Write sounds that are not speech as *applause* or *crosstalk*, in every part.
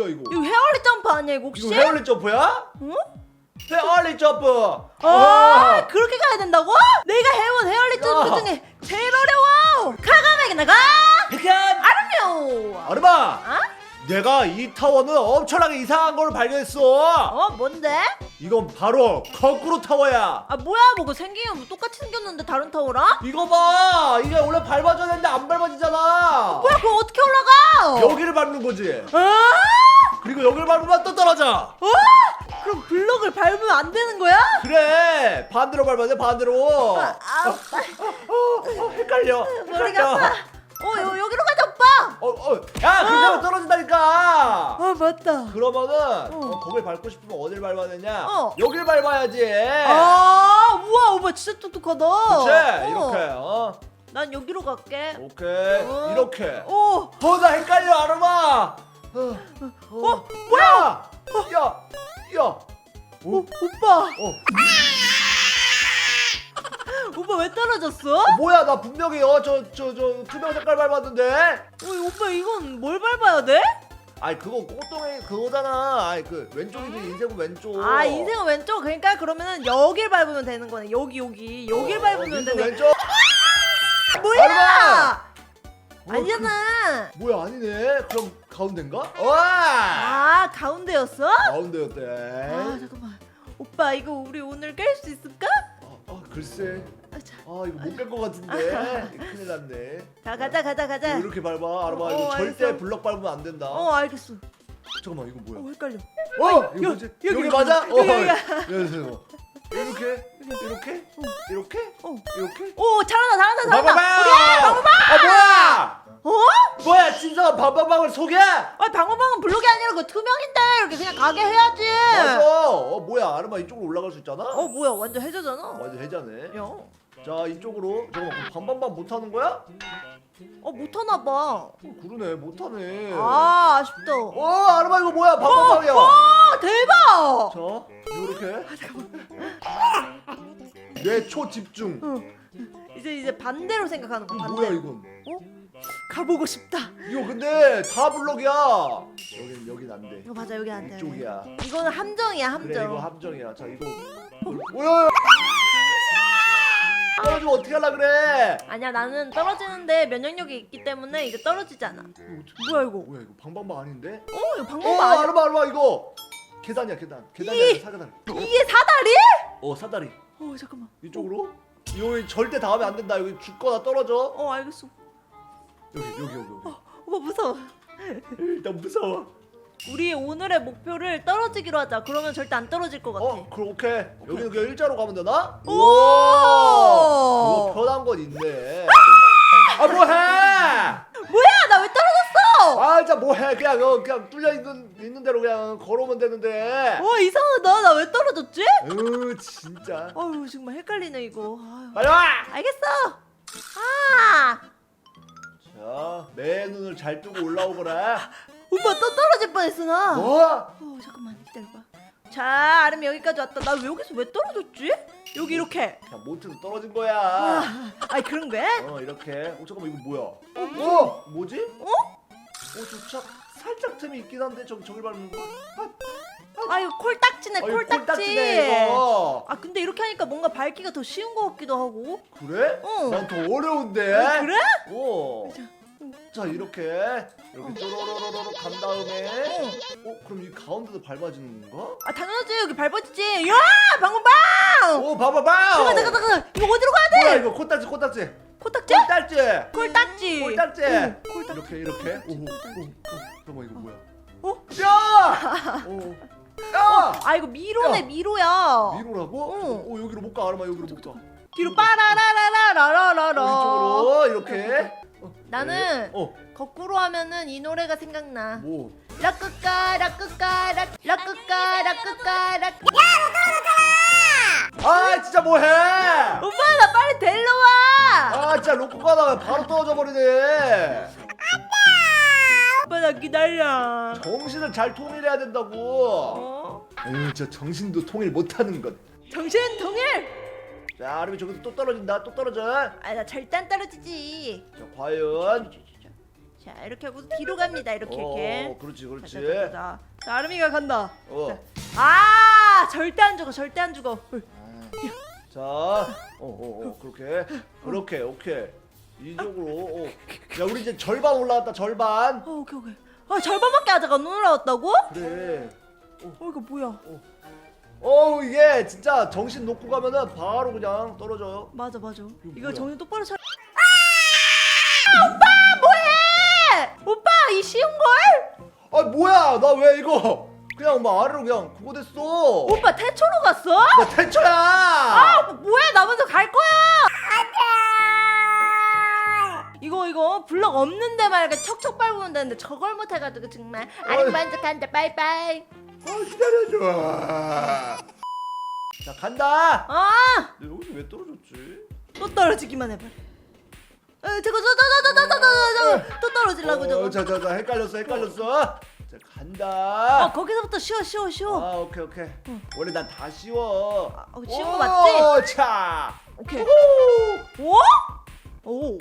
뭐야 이거? 이거 헤어리 점프 아니야 이거 혹시? 이거 헤어리 점프야? 응? 헤어리 점프. 아 와. 그렇게 가야 된다고? 내가 해본 헤어리 점프 야. 중에 제일 어려워 카가메기 나가 백현. 아름요 아르마. 어? 내가 이 타워는 엄청나게 이상한 걸 발견했어. 어 뭔데? 이건 바로 거꾸로 타워야. 아 뭐야 뭐그 생기면 뭐 똑같이 생겼는데 다른 타워랑? 이거 봐. 이게 원래 밟아줘야 되는데 안 밟아지잖아. 뭐야 그거 어떻게 올라가? 여기를 밟는 거지. 아? 그리고 여기를 밟으면 또 떨어져. 어? 그럼 블럭을 밟으면 안 되는 거야? 그래. 반대로 밟아야 돼. 반대로. 아, 아, 어, 어, 헷갈려. 머리가 아파. 어 여, 여기로 가자 오빠. 어, 어, 야, 그렇게 하면 떨어진다니까. 아 맞다. 그러면은 어. 어, 거길 밟고 싶으면 어딜 밟아야 되냐? 어. 여길 밟아야지. 아 우와 오빠 진짜 똑똑하다. 그렇지. 어. 이렇게. 어. 난 여기로 갈게. 오케이. 어. 이렇게. 오. 어, 나 헷갈려, 아르마. 어, 어, 뭐야? 야, 야. 어, 오, 오빠. 어, *laughs* 오빠 왜 떨어졌어? 뭐야? 나 분명히 어, 저, 저, 저 투명 색깔 밟았는데. 어, 오빠 이건 뭘 밟아야 돼? 아이 그거 꽃동이 그거잖아. 아이 그 왼쪽이지 인생은 왼쪽. 아 인생은 왼쪽. 그러니까 그러면은 여길 밟으면 되는 거네. 여기 여기 여길 어, 밟으면 되네. 왼쪽. 뭐야? 아르마! 어, 아니잖아. 그, 뭐야 아니네. 그럼 가운데인가? 와. 아 가운데였어? 가운데였대. 아 잠깐만. 오빠 이거 우리 오늘 깰 수 있을까? 아, 아, 글쎄. 아, 자, 아 이거 못 갈 것 같은데. 큰일 났네. 자 가자 가자 가자. 이렇게 밟아. 알아봐. 어, 이거 어, 절대 알겠어. 블럭 밟으면 안 된다. 어 알겠어. 잠깐만 이거 어 뭐야? 헷갈려. 어, 이거 여- 뭐지? 여기, 여기, 여기, 맞아? 여기, 어, 여기야. 여기서 이렇게 이렇게 이렇게 어. 이렇게. 오 잘한다 잘한다 잘한다. 오케이 방방방. 아 뭐야? 어? 뭐야 진성아 방방방을 속여? 아 방방방은 블록이 아니라 그 투명인데 이렇게 그냥 가게 해야지. 맞아. 어 뭐야 아르마 이쪽으로 올라갈 수 있잖아. 어 뭐야 완전 해저잖아. 완전 해자네. 야. 자 이쪽으로 잠깐만 그럼 반반반 못하는 거야? 어 못하나 봐. 어, 그러네 못하네. 아 아쉽다. 어 아르마 이거 뭐야 반반반이야. 아 대박. 자 요렇게 아, 내 초집중. 응. 이제 이제 반대로 생각하는 거 이거 반대. 뭐야 이건? 가보고 싶다. 이거 근데 다 블럭이야. 여긴 여긴 안 돼. 이거 맞아 여기 안 돼. 이쪽이야. 이거는 함정이야 그래 함정. 이거 함정이야. 자 이거 뭐야? 떨어지면 어떻게 하려 그래? 아니야 나는 떨어지는데 면역력이 있기 때문에 이거 떨어지지 않아. 이거 어떻게- 뭐야 이거? 뭐야 이거 방방방 아닌데? 어 이거 어 방법 아니야? 아르마 아르마 이거 계단이야 계단. 계단이 이- 아니라 사다리. 이게 사다리? 어 사다리. 어 잠깐만. 이쪽으로? 여기 절대 닿으면 안 된다. 여기 죽거나 떨어져. 어 알겠어. 여기 여기 여기 여기. 오빠 무서워. 일단 무서워. 우리 오늘의 목표를 떨어지기로 하자. 그러면 절대 안 떨어질 것 같아. 어 그럼 오케이. 여기는 그냥 일자로 가면 되나? 오! 이거 편한 건 있네. 아 뭐해? 뭐야 나 왜 떨어졌어? 아 진짜 뭐해? 그냥 어, 그냥 뚫려 있는 있는 대로 그냥 걸어오면 되는데. 와 이상하다. 나 왜 떨어졌지? 으 진짜. 어휴 정말 헷갈리네 이거. 아유. 빨리 와. 알겠어. 아 자, 내 눈을 잘 뜨고 올라오거라. *laughs* 오빠 또 떨어질 뻔했어 나. 뭐? 어 잠깐만 기다려봐. 자 아름 여기까지 왔다. 나 여기서 왜 떨어졌지? 여기 이렇게. 그냥 못해서 떨어진 거야. 아, 아이 그런 거야? 어 이렇게. 어 잠깐만 이거 뭐야? 어, 어 뭐지? 어? 어 저차 살짝 틈이 있긴 한데 저 저기 밟는 거. 아, 아 이거 콜딱지네 어, 콜딱지. 콜딱지네 이거. 아 근데 이렇게 하니까 뭔가 밟기가 더 쉬운 것 같기도 하고. 그래? 어. 난더 어려운데. 아, 그래? 어. 자, 자 이렇게 이렇게 쪼로로로로 간 다음에 어. 어 그럼 이 가운데도 밟아지는 건가? 아 당연하지 여기 밟아지지. 야 방금방. 오 봐봐봐. 잠깐 잠깐 잠깐 이거 어디로 가야 뭐야 돼? 이거 코딱지 코딱지 코딱지? 코딱지 콜딱지. 응, 콜딱지. 이렇게 이렇게 오오 콜딱지. 잠깐만 이거 뭐야? 어? 야! *laughs* 오. 야! 아 이거 미로네 야. 미로야. 미로라고? 응. 오 여기로 못 가. 아르마 여기로 못 가. 뒤로 빠라라라라라라라. 어, 이쪽으로 이렇게. 어, 나는 어, 거꾸로 하면은 이 노래가 생각나. 뭐? 라끄까 라끄까 라 라끄까 라끄까 라. 아, 진짜 뭐 해? 오빠 나 빨리 데리러 와. 아, 진짜 로코 가다가 바로 떨어져 버리네. 오빠 나 기다려. 정신을 잘 통일해야 된다고. 어? 에휴, 저 정신도 통일 못하는 것. 정신 통일. 자, 아르미 저기서 또 떨어진다. 또 떨어져. 아나 절대 안 떨어지지. 자, 과연 자 이렇게 하고 뒤로 갑니다 이렇게 이렇게 어, 그렇지, 그렇지. 자, 자, 자, 자. 자 아름이가 간다 어. 아 절대 안 죽어 절대 안 죽어 자, 어, 어, 어, 그렇게, *laughs* 그렇게, 오케이. 이쪽으로. 어. 야, 우리 이제 절반 올라왔다, 절반. 어 오케이 오케이 아 절반밖에 아직 안 올라왔다고? 그래. 어 이거 뭐야 어, 이게 진짜 정신 놓고 가면은 바로 그냥 떨어져요. 맞아 맞아 이거 뭐야? 정신 똑바로 차려 아 오빠 뭐해 오빠 이 쉬운 걸 아, 뭐야? 나 왜 이거? 그냥 막 아래로 그냥 그거 됐어. 오빠 태초로 갔어? 나 태초야. 아 뭐야 나 먼저 블럭 없는데 말고 척척 밟으면 되는데 저걸 못 해가지고 정말. 아니 만족한다 빠이빠이 어, 기다려줘. 자, 간다. 아또 근데 여기서 왜 떨어졌지? 떨어지기만 해봐 어 저거 저저저저저저저또 떨어지려고 어, 저거 자, 자, 자, 헷갈렸어, 헷갈렸어. 자, 간다. 어 거기서부터 쉬워 쉬워 쉬워 아, 오케이, 오케이. 원래 난 다 쉬워. 아, 어, 쉬운 거 맞지? 맞지? 자. 오케이 오! 오?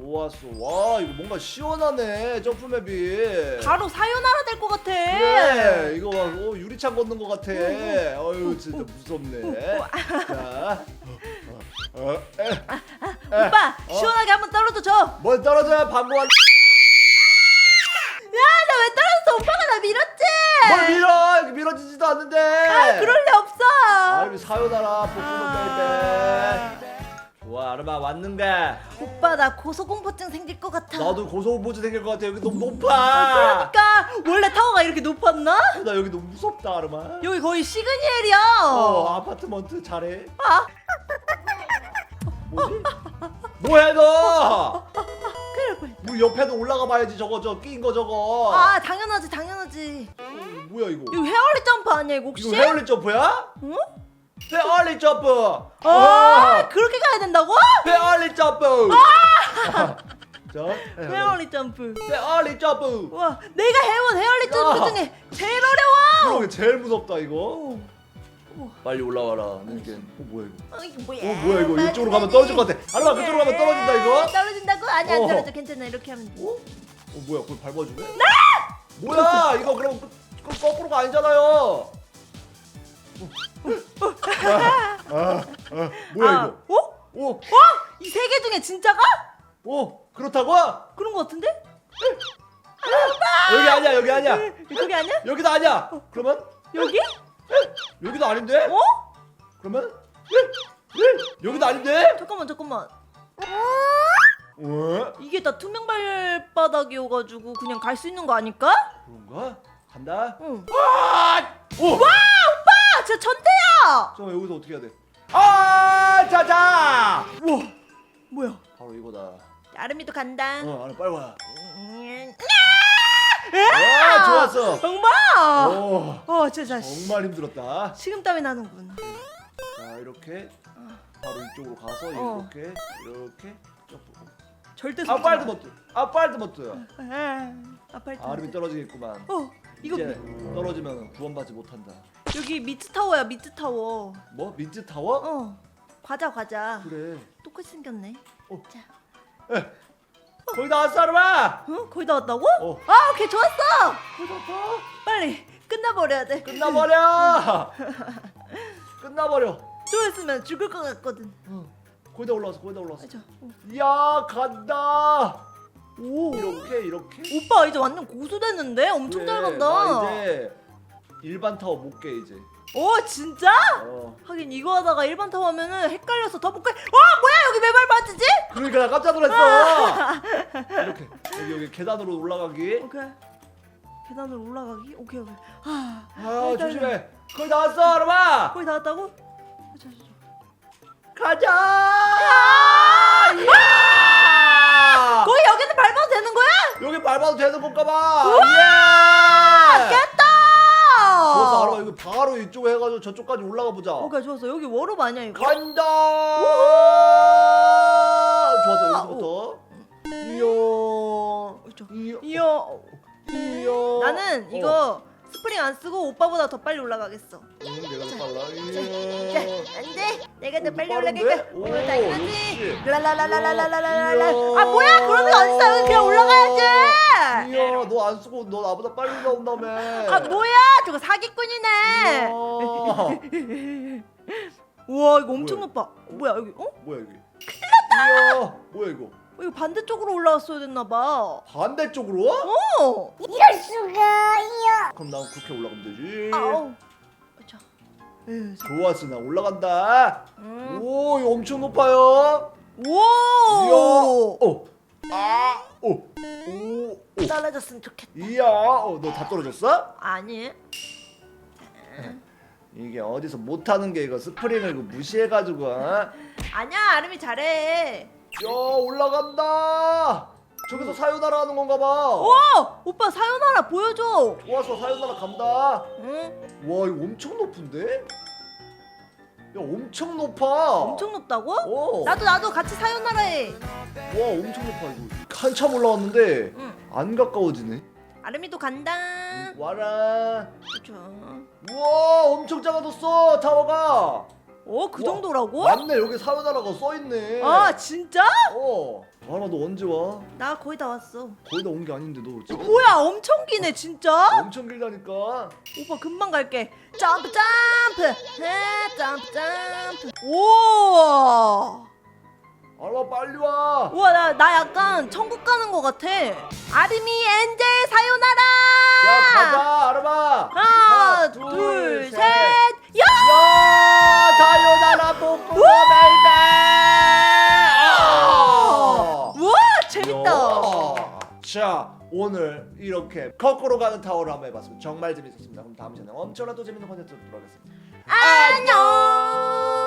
오 좋았어. 와, 이거 뭔가 시원하네. 점프맵이. 바로 사요나라 될 것 같아 그래. 이거 막 어, 유리창 걷는 것 같아. 어유, 진짜 무섭네. 자. 어, 어, 에. 오빠 어. 시원하게 한번 떨어져 줘 뭘 떨어져야 방구 한. 야 나 왜 떨어졌어 오빠가 나 밀었지 뭘 밀어? 밀어지지도 않는데. 아 그럴 리 없어 아이 사요나라 뽀뽀 베이베. 좋아, 아르마 왔는데. 오빠 나 고소공포증 생길 것 같아 나도 고소공포증 생길 것 같아. 여기 너무 높아. 아, 그러니까 원래 타워가 이렇게 높았나? 나 여기 너무 무섭다, 아르마. 여기 거의 시그니엘이야 어, 아파트먼트 잘해. 아 뭐지? 뭐해 너? 뻔. 물 옆에도 올라가 봐야지 저거 저낀거 저거. 아 당연하지 당연하지 어, 뭐야 이거? 이거 헤어리 점프 아니야 이거 혹시? 이거 헤어리 점프야? 응? 헤어리 점프. 아 어, 그렇게 가야 된다고? 헤어리 *laughs* 점프. 자, 헤어리 점프 헤어리 점프. 와 내가 해온 헤어리 점프 야. 중에 제일 어려워 그러게 제일 무섭다 이거. 오. 빨리 올라와라. 이게 어 뭐야 이거? 어 이거 뭐야 어 뭐야 이거 이쪽으로 가면 떨어질 것 같아. 알마 그쪽으로 가면 떨어진다 이거. 떨어진다고? 아니 안 어. 떨어져 괜찮아 이렇게 하면 돼 어? 어 뭐야 그걸 밟아주네? 네! 뭐야 이거 그럼 그, 그 거꾸로가 아니잖아요. 아, 아, 아, 뭐야 아, 이거? 어? 오, 이 세 개 중에 진짜가? 오 그렇다고? 그런 거 같은데? 여기 아니야 여기 아니야 그게 아니야? 여기도 아니야. 그러면 여기? 여기도 아닌데? 어? 그러면 여기도 아닌데? 잠깐만 잠깐만 어? 이게 다 투명 발바닥이어가지고 그냥 갈 수 있는 거 아닐까? 그런가? 간다. 응. 아! 오! 아 진짜 천재야! 잠깐 여기서 어떻게 해야 돼? 아, 자자. 우와 뭐야 바로 이거다. 아름이도 간다 어, 알아, 빨리 와. 음. 아, 좋았어. 정말? 오, 어 진짜 씨. 정말 힘들었다. 식은땀이 나는군 자, 이렇게 바로 이쪽으로 가서 어. 이렇게 이렇게 점프. 절대 아빨드 버튼. 아빨드 버튼. 아, 아팔트 아름이 떨어지겠구만. 어 이거 이제 떨어지면 구원받지 못한다. 여기 미트 타워야 미트 타워 뭐? 민트 타워? 어 과자 과자 그래. 똑같이 생겼네 어. 자 거의 다 왔어, 아름아. 어? 거의 다 왔다고? 어. 아 오케이 좋았어 거의 다 왔다. 빨리 끝나버려야 돼 끝나버려. *laughs* 끝나버려. 좀 있으면 죽을 것 같거든 어, 거의 다 올라왔어. 거의 다 올라왔어. 아, 자, 어. 이야 간다. 오 이렇게 이렇게. 오빠 이제 완전 고수 됐는데 엄청 잘 그래, 간다 나 이제 일반 타워 못 깨 이제. 오 진짜? 어. 하긴 이거 하다가 일반 타워 하면은 헷갈려서 더 못가 와 뭐야 여기 왜 밟아지지? 그러니까 나 깜짝 놀랐어. *laughs* 이렇게 여기 여기 계단으로 올라가기. 오케이 계단으로 올라가기 오케이 오케이 아아 조심해. 거의 다 왔어, 여러분. 거의 다 왔다고? 아, 자, 자, 자. 가자. 야! 거의 여기는 밟아도 되는 거야? 여기 밟아도 되는 건가 봐. 예. 깼다 좋았어, 알아. 이거 바로 이쪽 해가지고 저쪽까지 올라가 보자. 오케이 좋았어 여기 워럽 아니야 이거? 간다. 좋았어 여기서부터. 이야. 그렇죠. 이야. 나는 어. 이거 스프링 안 쓰고 오빠보다 더 빨리 올라가겠어. 응, 내가 더 빨라. 자, 이야. 안돼. 내가 더 오, 빨리 빠른데? 올라갈게. 오, 오, 당연하지. 역시. 랄랄랄랄랄랄랄랄. 이야. 아 뭐야? 그러는 게 어딨어? 그냥 올라가야지. 이야, 너 안 쓰고 너 나보다 빨리 나온다며. 아 뭐야? 저거 사기꾼이네. 이야. 우와 이거 엄청? 높아. 뭐야 여기? 어? 뭐야 여기? 이야, 뭐야 이거? 어, 이거 반대쪽으로 올라왔어야 됐나 봐. 반대쪽으로? 어. 이럴 수가요. 그럼 난 그렇게 올라가면 되지. 아우. 자. 에휴, 자. 좋았어, 나 올라간다. 음. 오, 이거 엄청 높아요. 이야, 오. 어, 아, 오, 오, 오. 떨어졌으면 좋겠다. 이야, 어, 너 다 떨어졌어? 아니. *laughs* 이게 어디서 못하는 게 이거 스프링을 이거 무시해가지고. 어? 아니야 아름이 잘해. 야, 올라간다. 저기서 사요나라 하는 건가 봐. 오 오빠 사요나라 보여줘. 좋았어, 사요나라 간다. 응? 와, 이거 엄청 높은데? 야, 엄청 높아. 엄청 높다고? 어. 나도 나도 같이 사요나라 해. 와, 엄청 높아 이거. 한참 올라왔는데 응. 안 가까워지네. 아름이도 간다. 와라. 자. 우와, 엄청 작아졌어 타워가. 어 그 우와, 정도라고? 맞네, 여기 사요나라가 써 있네. 아 진짜? 어. 아라, 너 언제 와? 나 거의 다 왔어. 거의 다 온 게 아닌데 너 지금 뭐야 엄청 기네 진짜? 엄청 길다니까. 오빠 금방 갈게. 점프 점프. 해 점프 점프. 오. 알아, 빨리 와. 우와 나, 나 약간 천국 가는 것 같아. 아름이 엔젤 사요나라. 오늘 이렇게 거꾸로 가는 타워를 한번 해봤습니다. 정말 재밌었습니다. 그럼 다음 시간에 엄청나게 또 재밌는 컨텐츠로 돌아오겠습니다. 안녕.